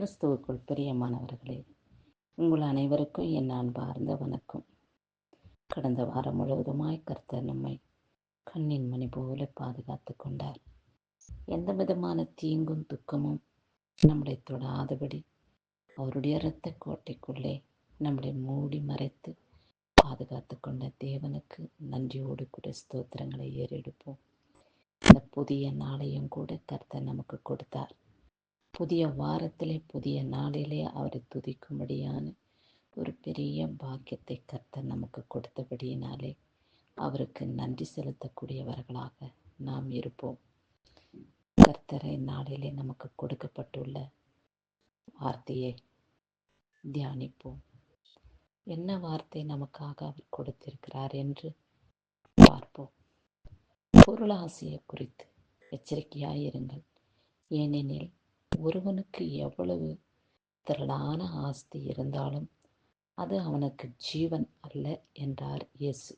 கிறிஸ்துவுக்குள் பிரியமானவர்களே உங்கள் அனைவருக்கும் என் அன்பார்ந்த வணக்கம். கடந்த வாரம் முழுவதுமாய் கர்த்தர் நம்மை கண்ணின் மணி போல பாதுகாத்து கொண்டார். எந்த விதமான தீங்கும் துக்கமும் நம்மளை தொடாதபடி அவருடைய இரத்த கோட்டைக்குள்ளே நம்மளை மூடி மறைத்து பாதுகாத்து கொண்ட தேவனுக்கு நன்றியோடு கூட ஸ்தோத்திரங்களை ஏறெடுப்போம். இந்த புதிய நாளையும் கூட கர்த்தர் நமக்கு கொடுத்தார். புதிய வாரத்திலே புதிய நாளிலே அவரை துதிக்கும்படியான ஒரு பெரிய பாக்கியத்தை கர்த்தர் நமக்கு கொடுத்தபடியினாலே அவருக்கு நன்றி செலுத்தக்கூடியவர்களாக நாம் இருப்போம். கர்த்தரை நாளிலே நமக்கு கொடுக்கப்பட்டுள்ள வார்த்தையை தியானிப்போம். என்ன வார்த்தை நமக்காக அவர் கொடுத்திருக்கிறார் என்று பார்ப்போம். பொருளாசையை குறித்து எச்சரிக்கையாயிருங்கள். ஏனெனில் ஒருவனுக்கு எவ்வளவு திரளான ஆஸ்தி இருந்தாலும் அது அவனுக்கு ஜீவன் அல்ல என்றார் இயேசு.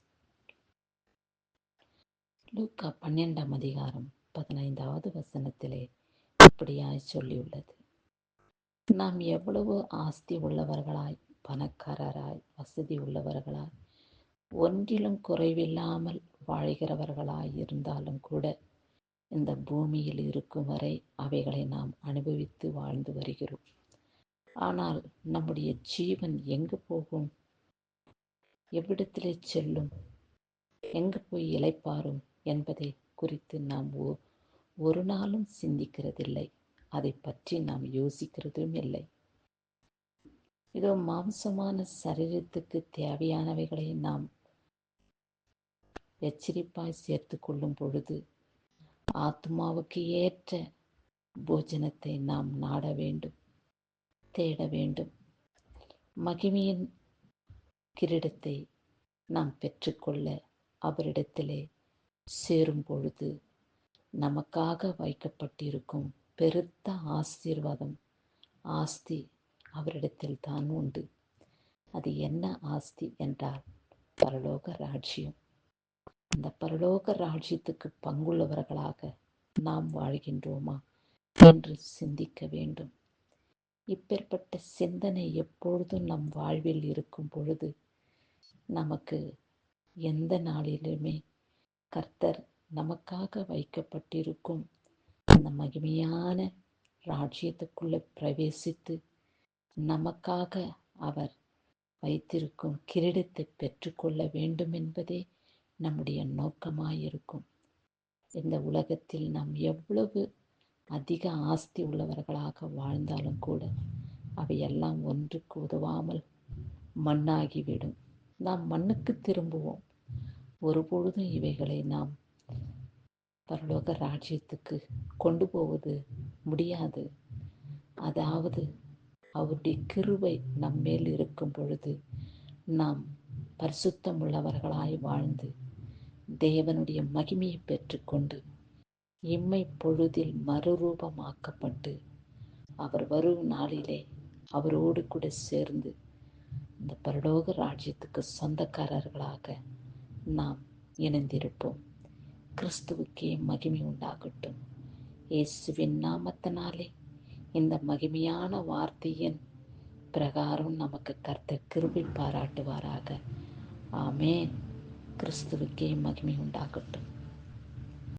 லூக்கா பன்னெண்டாம் அதிகாரம் பதினைந்தாவது வசனத்திலே இப்படியாய் சொல்லியுள்ளது. நாம் எவ்வளவு ஆஸ்தி உள்ளவர்களாய் பணக்காரராய் வசதி உள்ளவர்களாய் ஒன்றிலும் குறைவில்லாமல் வாழ்கிறவர்களாய் இருந்தாலும் கூட இந்த பூமியில் இருக்கும் வரை அவைகளை நாம் அனுபவித்து வாழ்ந்து வருகிறோம். ஆனால் நம்முடைய ஜீவன் எங்கு போகும்? எவ்விடத்திலே செல்லும்? எங்கு போய் இலைப்பாரும் என்பதை குறித்து நாம் ஒரு நாளும் சிந்திக்கிறதில்லை. அதை பற்றி நாம் யோசிக்கிறதும் இல்லை. இதோ மாம்சமான சரீரத்துக்கு தேவையானவைகளை நாம் எச்சரிப்பாய் சேர்த்து கொள்ளும் பொழுது ஆத்மாவுக்கு ஏற்ற போஜனத்தை நாம் நாட வேண்டும் தேட வேண்டும். மகிமையின் கிரீடத்தை நாம் பெற்றுக்கொள்ள அவரிடத்திலே சேரும் பொழுது நமக்காக வைக்கப்பட்டிருக்கும் பெருத்த ஆசீர்வாதம் ஆஸ்தி அவரிடத்தில் தான் உண்டு. அது என்ன ஆஸ்தி என்றால் பரலோக ராஜ்யம். அந்த பரலோக ராஜ்யத்துக்கு பங்குள்ளவர்களாக நாம் வாழ்கின்றோமா என்று சிந்திக்க வேண்டும். இப்பேற்பட்ட சிந்தனை எப்பொழுதும் நம் வாழ்வில் இருக்கும் பொழுது நமக்கு எந்த நாளிலுமே கர்த்தர் நமக்காக வைக்கப்பட்டிருக்கும் அந்த மகிமையான ராஜ்யத்துக்குள்ளே பிரவேசித்து நமக்காக அவர் வைத்திருக்கும் கிரீடத்தை பெற்றுக்கொள்ள வேண்டும் என்பதே நம்முடைய நோக்கமாயிருக்கும். இந்த உலகத்தில் நாம் எவ்வளவு அதிக ஆஸ்தி உள்ளவர்களாக வாழ்ந்தாலும் கூட அவையெல்லாம் ஒன்றுக்கு உதவாமல் மண்ணாகிவிடும். நாம் மண்ணுக்கு திரும்புவோம். ஒருபொழுதும் இவைகளை நாம் பரலோக ராஜ்யத்துக்கு கொண்டு போவது முடியாது. அதாவது அவருடைய கிருவை நம்மேல் இருக்கும் பொழுது நாம் பரிசுத்தம் உள்ளவர்களாய் வாழ்ந்து தேவனுடைய மகிமையை பெற்றுக்கொண்டு இம்மை பொழுதில் மறுரூபமாக்கப்பட்டு அவர் வரும் நாளிலே அவரோடு கூட சேர்ந்து இந்த பரலோக ராஜ்யத்துக்கு சொந்தக்காரர்களாக நாம் இணைந்திருப்போம். கிறிஸ்துவுக்கே மகிமை உண்டாகட்டும். இயேசுவின் நாமத்தினாலே இந்த மகிமையான வார்த்தையின் பிரகாரம் நமக்கு கர்த்த கிருபி பாராட்டுவாராக. ஆமேன். கிறிஸ்துவுக்கே மகிமை உண்டாகட்டும்